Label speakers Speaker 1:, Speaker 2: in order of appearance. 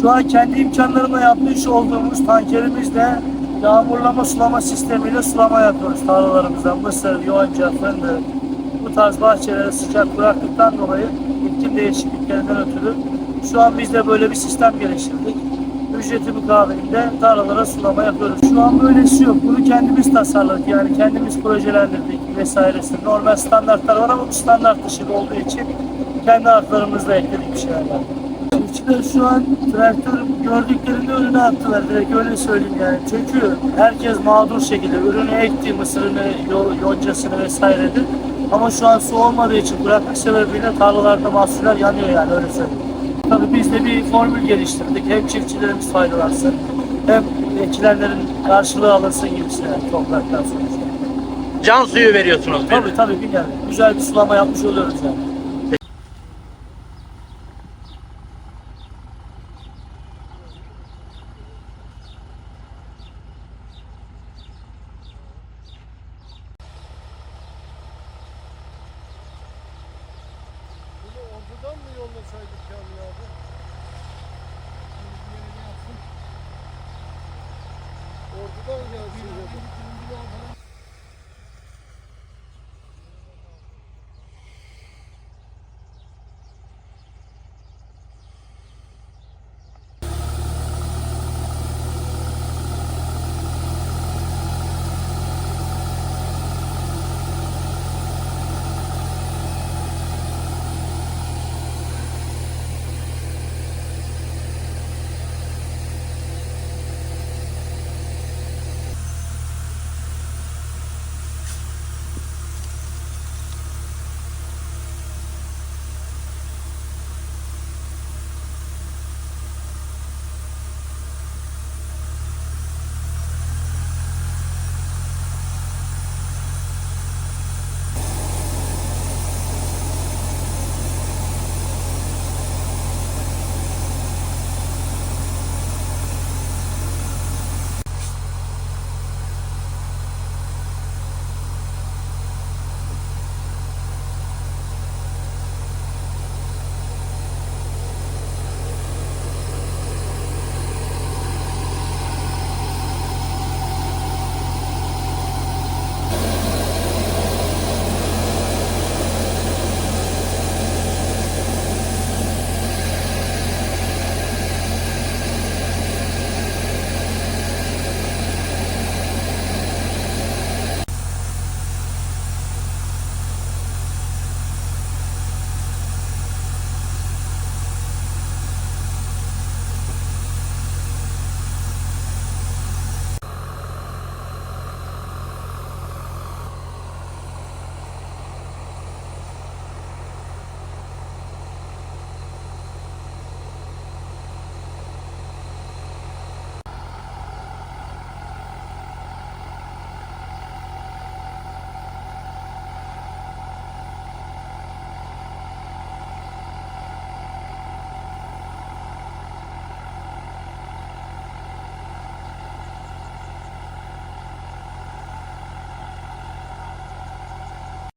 Speaker 1: Şu an kendi imkanlarımla yapmış olduğumuz tankerimizle yağmurlama sulama sistemiyle sulama yapıyoruz tarlalarımızdan. Mısır, yonca, fındık, bu tarz bahçelere sıcak bıraktıktan dolayı iklim değişikliklerinden ötürü şu an biz de böyle bir sistem geliştirdik. Ücreti mukabilinde tarlalara sulama yapıyoruz. Şu an böylesi yok. Bunu kendimiz tasarladık. Yani kendimiz projelendirdik vesairesi. Normal standartlar var ama bu standart dışı olduğu için kendi harflarımızla ekledik bir şeyler. Çiftçiler şu an traktör gördüklerinde önüne attılar direkt öyle söyleyeyim yani. Çünkü herkes mağdur şekilde ürünü ekti, mısırını, yo- yoncasını vesairedir. Ama şu an su olmadığı için bırakmak sebebiyle tarlalarda mahsuller yanıyor yani öyle söyleyeyim. Tabii biz de bir formül geliştirdik. Hem çiftçilerimiz faydalansın hem ekilenlerin karşılığı alınsın gibisine topraktan sonuçta.
Speaker 2: Can suyu veriyorsunuz?
Speaker 1: Tabii tabii bir yani. Güzel bir sulama yapmış oluyoruz yani.
Speaker 3: Bunu ortadan mı yollasaydık yani abi? Ortadan gelsin.